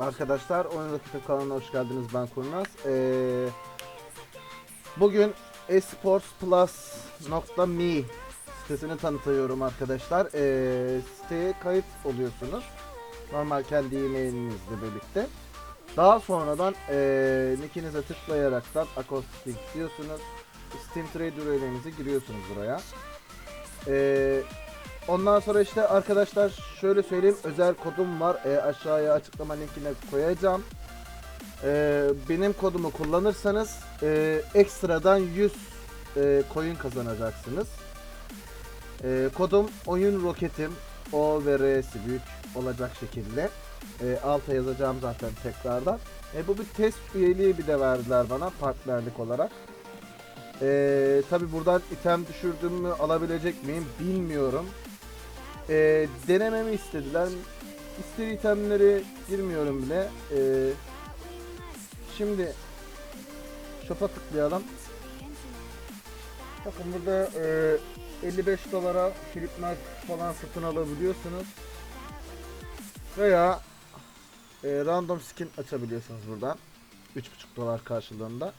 Arkadaşlar Oyun Rakibi kanalına hoş geldiniz ben Kurnaz. Ee, bugün esportsplus.me sitesini tanıtıyorum arkadaşlar. Ee, siteye kayıt oluyorsunuz. Normal kendi e-mailinizle birlikte. Daha sonradan ee, nickinize tıklayaraktan Acoustic diyorsunuz. Steam Trader üyelerinizi giriyorsunuz buraya. Ee, Ondan sonra işte arkadaşlar şöyle söyleyeyim özel kodum var e, aşağıya açıklama linkine koyacağım. E, benim kodumu kullanırsanız e, ekstradan 100 e, coin kazanacaksınız. E, kodum oyun roketim O ve R'si büyük olacak şekilde. E, alta yazacağım zaten tekrardan. E, bu bir test üyeliği bir de verdiler bana partnerlik olarak. Ee, Tabi buradan item düşürdüğümü alabilecek miyim bilmiyorum. Ee, denememi istediler. İstediği itemleri girmiyorum bile. Ee, şimdi shop'a tıklayalım. Bakın burada e, 55 dolara Philip Knight falan satın alabiliyorsunuz. Veya e, random skin açabiliyorsunuz buradan. 3.5 dolar karşılığında.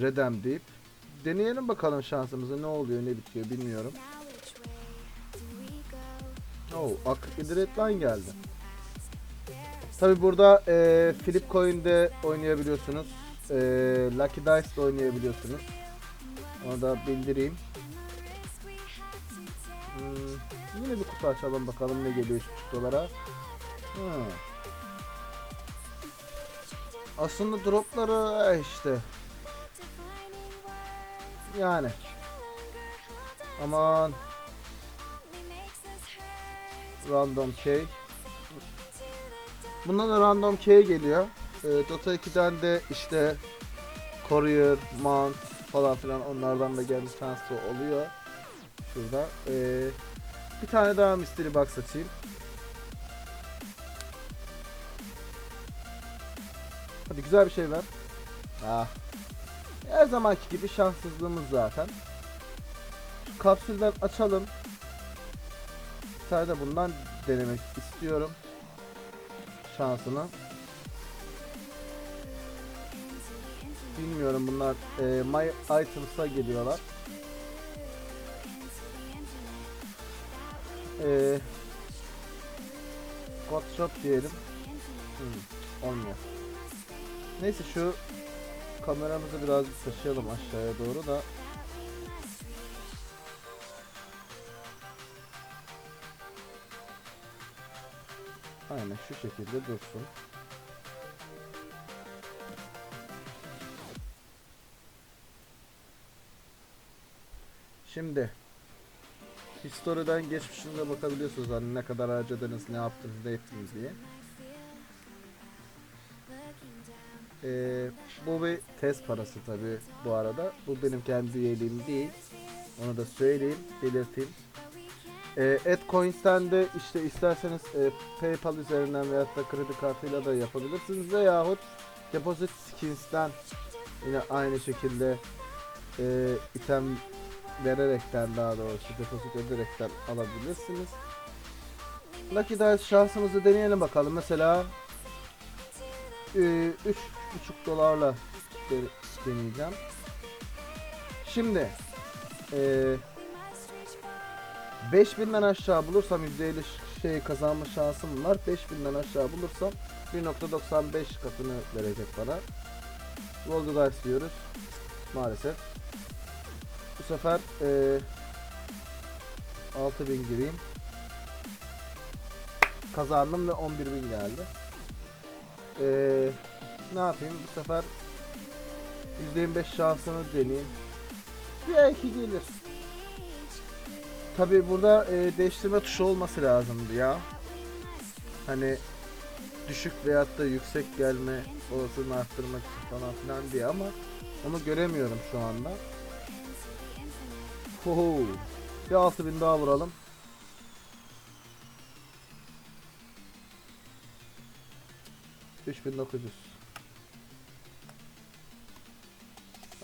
Redem deyip deneyelim bakalım şansımızı ne oluyor ne bitiyor bilmiyorum. Oh, ak Line geldi. Tabi burada e, Flip Coin'de oynayabiliyorsunuz. E, Lucky Dice'de oynayabiliyorsunuz. Onu da bildireyim. Hmm, yine bir kutu açalım bakalım ne geliyor 3.5 dolara. Hmm. Aslında dropları eh, işte yani. Aman. Random key. Bundan da random key geliyor. Ee, Dota 2'den de işte Courier, Mount falan filan onlardan da gelme şansı oluyor. Şurada. Ee, bir tane daha mystery box açayım. Hadi güzel bir şey ver. Ah. Her zamanki gibi şanssızlığımız zaten. Şu kapsülden açalım. Bir tane de bundan denemek istiyorum. Şansını. Bilmiyorum bunlar e, My Items'a geliyorlar. E, God Shop diyelim. Hmm, olmuyor. Neyse şu kameramızı birazcık taşıyalım aşağıya doğru da Aynen şu şekilde dursun. Şimdi History'den geçmişine bakabiliyorsunuz hani ne kadar harcadınız, ne yaptınız, ne ettiniz diye. Ee, bu bir test parası tabi bu arada. Bu benim kendi üyeliğim değil. Onu da söyleyeyim, belirteyim. Ee, AdCoins'ten de işte isterseniz e, PayPal üzerinden veyahut da kredi kartıyla da yapabilirsiniz veyahut Deposit Skins'ten yine aynı şekilde e, item vererekten daha doğrusu deposit ederekten alabilirsiniz. Lucky Dice şansımızı deneyelim bakalım. Mesela e, 3,5 dolarla de- deneyeceğim. Şimdi e, 5000'den aşağı bulursam %50 şey kazanma şansım var. 5000'den aşağı bulursam 1.95 katını verecek bana. The dice diyoruz. Maalesef. Bu sefer e, 6000 gireyim. Kazandım ve 11.000 geldi. Ee, ne yapayım bu sefer %25 şansını deneyeyim. Belki gelir. Tabi burada e, değiştirme tuşu olması lazımdı ya. Hani düşük veyahut da yüksek gelme olasılığını arttırmak için falan filan diye ama onu göremiyorum şu anda. Hoho. Bir 6000 daha vuralım. Üç bin dokuz yüz.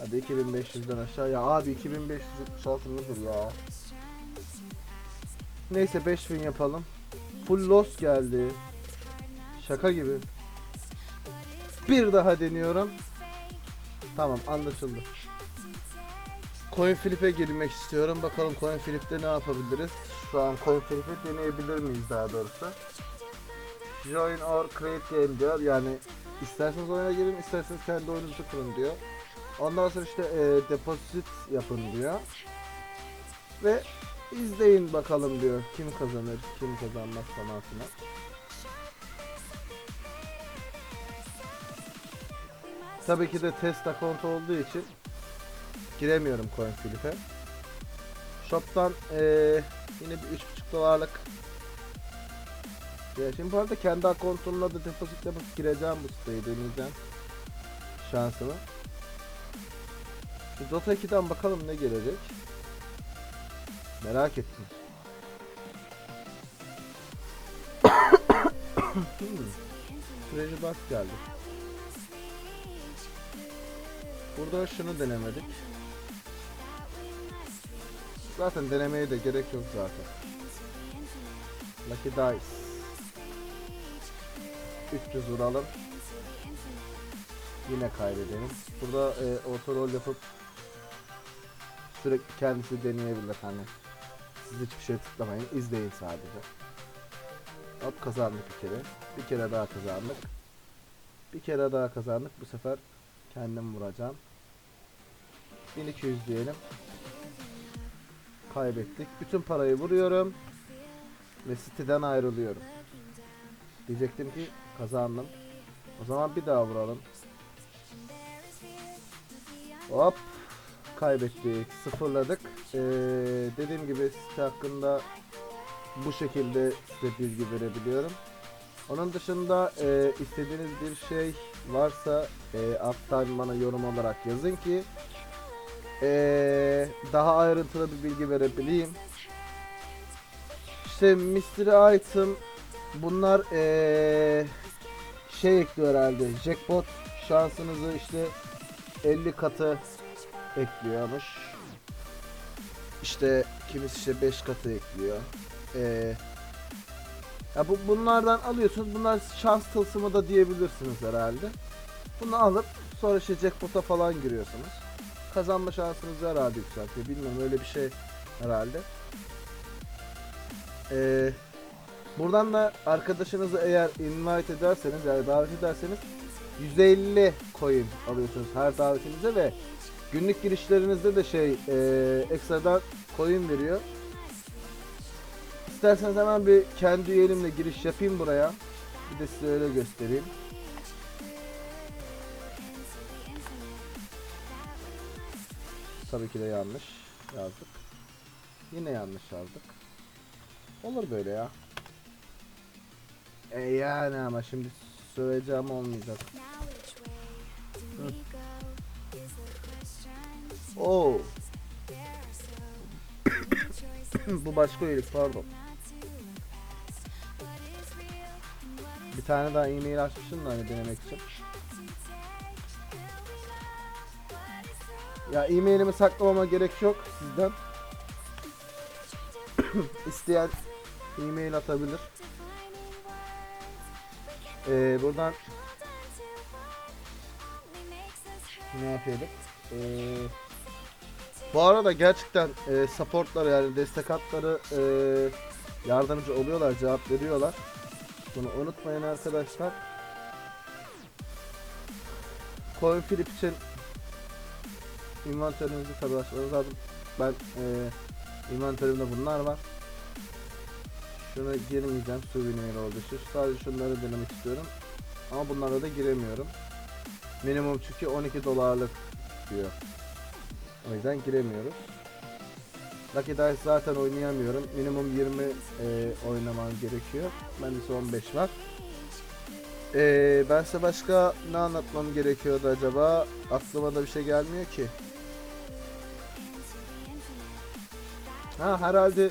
Hadi 2500'den aşağı ya abi 2500 altın nedir ya? Neyse 5000 yapalım. Full loss geldi. Şaka gibi. Bir daha deniyorum. Tamam anlaşıldı. Coin flip'e girmek istiyorum. Bakalım coin flip'te ne yapabiliriz? Şu an coin flip'i deneyebilir miyiz daha doğrusu? Join or create game diyor. Yani isterseniz oyuna girin, isterseniz kendi oyununuzu kurun diyor. Ondan sonra işte e, deposit yapın diyor. Ve izleyin bakalım diyor. Kim kazanır, kim kazanmaz filan. Tabii ki de test account olduğu için giremiyorum coin flip'e. Shop'tan eee, yine bir 3.5 dolarlık ya şimdi bu arada kendi akontumla da deposit yapıp gireceğim bu siteyi deneyeceğim şansımı. Dota 2'den bakalım ne gelecek. Merak ettim. Treasure Box geldi. Burada şunu denemedik. Zaten denemeye de gerek yok zaten. Lucky Dice. 300 vuralım. Yine kaybedelim. Burada e, otorol yapıp sürekli kendisi deneyebilir hani. Siz hiçbir şey tıklamayın. izleyin sadece. Hop kazandık bir kere. Bir kere daha kazandık. Bir kere daha kazandık. Bu sefer kendim vuracağım. 1200 diyelim. Kaybettik. Bütün parayı vuruyorum. Ve siteden ayrılıyorum. Diyecektim ki kazandım. O zaman bir daha vuralım. Hop. Kaybettik. Sıfırladık. Ee, dediğim gibi site hakkında bu şekilde size bilgi verebiliyorum. Onun dışında e, istediğiniz bir şey varsa e, alttan bana yorum olarak yazın ki e, daha ayrıntılı bir bilgi verebileyim. İşte mystery item bunlar e, şey ekliyor herhalde. Jackpot şansınızı işte 50 katı ekliyormuş. İşte kimisi işte 5 katı ekliyor. Ee, ya bu bunlardan alıyorsunuz. Bunlar şans tılsımı da diyebilirsiniz herhalde. Bunu alıp sonra işte jackpot'a falan giriyorsunuz. Kazanma şansınızı herhalde yükseltiyor. Bilmiyorum öyle bir şey herhalde. Ee, buradan da arkadaşınızı eğer invite ederseniz yani davet ederseniz 150 coin alıyorsunuz her davetinize ve günlük girişlerinizde de şey e, ekstradan coin veriyor. İsterseniz hemen bir kendi üyelimle giriş yapayım buraya. Bir de size öyle göstereyim. Tabii ki de yanlış yazdık. Yine yanlış yazdık. Olur böyle ya. E yani ama şimdi söyleyeceğim olmayacak. Oo. Bu başka üyelik pardon. Bir tane daha e-mail açmışım da hani denemek için. Ya e-mailimi saklamama gerek yok sizden. İsteyen e-mail atabilir. Ee, buradan ne yapıyorduk? Ee, bu arada gerçekten e, supportlar yani destek hatları e, yardımcı oluyorlar, cevap veriyorlar. Bunu unutmayın arkadaşlar. Coin flip için inventörünüzü tabi açmanız lazım. Ben e, inventörümde bunlar var. Şuna girmeyeceğim souvenir olduğu için. Sadece şunları denemek istiyorum. Ama bunlara da giremiyorum. Minimum çünkü 12 dolarlık diyor. O yüzden giremiyoruz. Lucky Dice zaten oynayamıyorum. Minimum 20 e, oynamam gerekiyor. Bende 15 var. E, ben size başka ne anlatmam gerekiyordu acaba? Aklıma da bir şey gelmiyor ki. Ha herhalde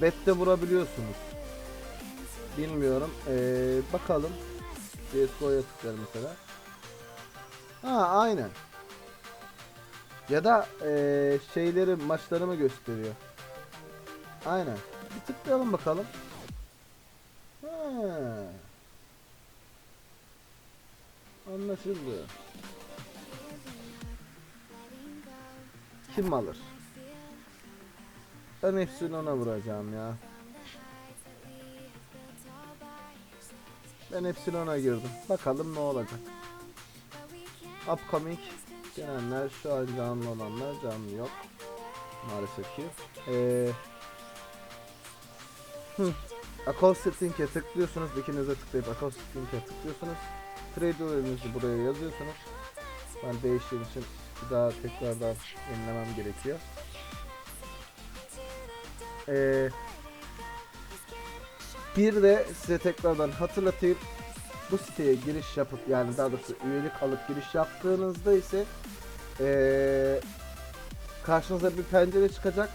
bette vurabiliyorsunuz. Bilmiyorum. E, bakalım. CSGO'ya tıklar mesela. Ha aynen. Ya da eee şeyleri maçları mı gösteriyor? Aynen. Bir tıklayalım bakalım. Ha. Anlaşıldı. Kim alır? Ben hepsini ona vuracağım ya. Ben hepsini ona girdim. Bakalım ne olacak. Upcoming gelenler şu an canlı olanlar canlı yok. Maalesef ki. Ee. Acoustic Link'e tıklıyorsunuz. İkinize tıklayıp Acoustic Link'e tıklıyorsunuz. Trade ürününüzü buraya yazıyorsunuz. Ben değiştiğim için bir daha tekrardan yenilemem gerekiyor. Ee, bir de size tekrardan hatırlatayım. Bu siteye giriş yapıp yani daha doğrusu üyelik alıp giriş yaptığınızda ise ee, karşınıza bir pencere çıkacak.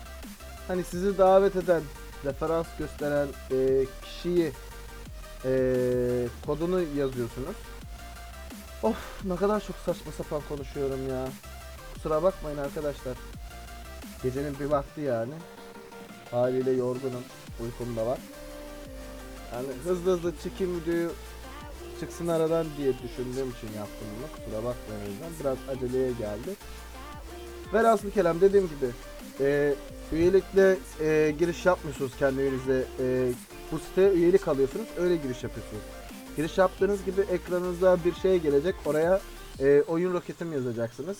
Hani sizi davet eden, referans gösteren ee, kişiyi ee, kodunu yazıyorsunuz. Of ne kadar çok saçma sapan konuşuyorum ya. Kusura bakmayın arkadaşlar. Gecenin bir vakti yani. Haliyle yorgunum. Uykum da var. Yani hızlı hızlı çekeyim videoyu çıksın aradan diye düşündüğüm için yaptım bunu. Kusura bakmayın. Biraz aceleye geldi. Velhasıl kelam dediğim gibi e, üyelikle e, giriş yapmıyorsunuz kendi üyenize. E, bu siteye üyelik alıyorsunuz. Öyle giriş yapıyorsunuz. Giriş yaptığınız gibi ekranınızda bir şey gelecek. Oraya e, oyun roketim yazacaksınız.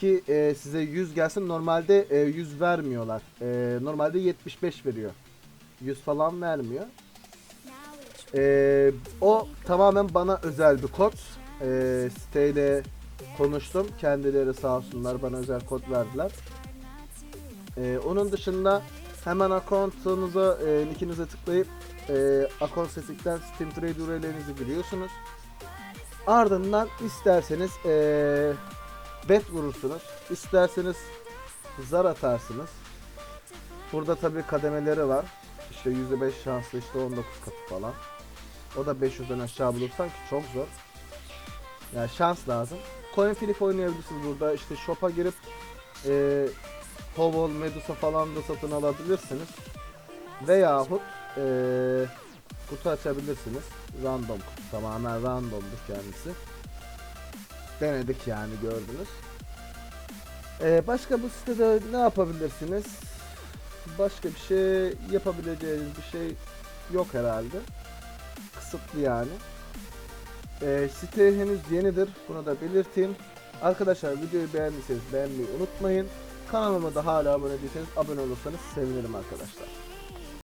Ki e, size 100 gelsin. Normalde e, 100 vermiyorlar. E, normalde 75 veriyor. 100 falan vermiyor. E, o tamamen bana özel bir kod. E, siteyle konuştum. Kendileri sağ olsunlar bana özel kod verdiler. E, onun dışında hemen account'unuza, e, nickinize tıklayıp e, account setting'den Steam Trade URL'lerinizi giriyorsunuz. Ardından isterseniz e, bet vurursunuz. isterseniz zar atarsınız. Burada tabi kademeleri var. İşte %5 şanslı işte 19 katı falan. O da 500'den aşağı bulursan ki çok zor. Yani şans lazım. Coin flip oynayabilirsiniz burada. İşte shop'a girip e, Hovol, Medusa falan da satın alabilirsiniz. Veyahut e, kutu açabilirsiniz. Random kutu. Tamamen randomdur kendisi. Denedik yani gördünüz. E, başka bu sitede ne yapabilirsiniz? Başka bir şey yapabileceğiniz bir şey yok herhalde. Kısıtlı yani. E, site henüz yenidir. Bunu da belirteyim. Arkadaşlar videoyu beğendiyseniz beğenmeyi unutmayın. Kanalıma da hala abone değilseniz abone olursanız sevinirim arkadaşlar.